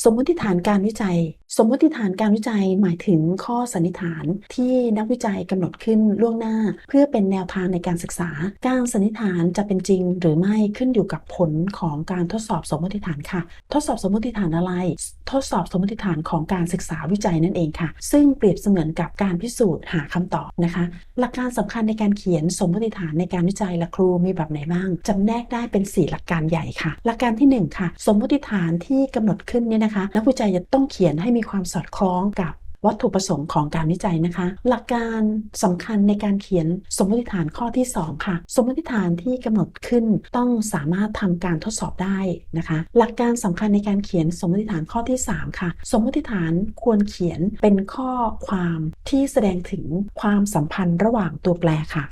สมมติฐานการวิจัย สมมติฐานการวิจัยหมายถึงข้อสันนิษฐานที่นักวิจัยกำหนดขึ้นล่วงหน้า เพื่อเป็นแนวทางในการศึกษา การสันนิษฐานจะเป็นจริง หรือไม่ขึ้นอยู่กับผลของการทดสอบสมมติฐานค่ะ ทดสอบสมมติฐานอะไร ทดสอบสมมติฐานของการศึกษาวิจัยนั่นเองค่ะ ซึ่งเปรียบเสมือนกับการพิสูจน์หาคำตอบนะคะ หลักการสำคัญในการเขียนสมมติฐานในการวิจัยละครูมีแบบไหนบ้างจำแนกได้เป็น 4 หลักการใหญ่ค่ะ หลักการทีหนึ่1 ค่ะ สมมติฐานที่กำหนดขึ้นเนี่ยนะคะ นักวิจัยจะต้องเขียนให้มีมีความสอดคล้องกับวัตถุประสงค์ของการวิจัยนะคะ หลักการสำคัญในการเขียนสมมติฐานข้อที่ 2 ค่ะ สมมติฐานที่กำหนดขึ้นต้องสามารถทำการทดสอบได้นะคะ หลักการสำคัญในการเขียนสมมติฐานข้อที่ 3 ค่ะ สมมติฐานควรเขียนเป็นข้อความที่แสดงถึงความสัมพันธ์ระหว่างตัวแปรค่ะ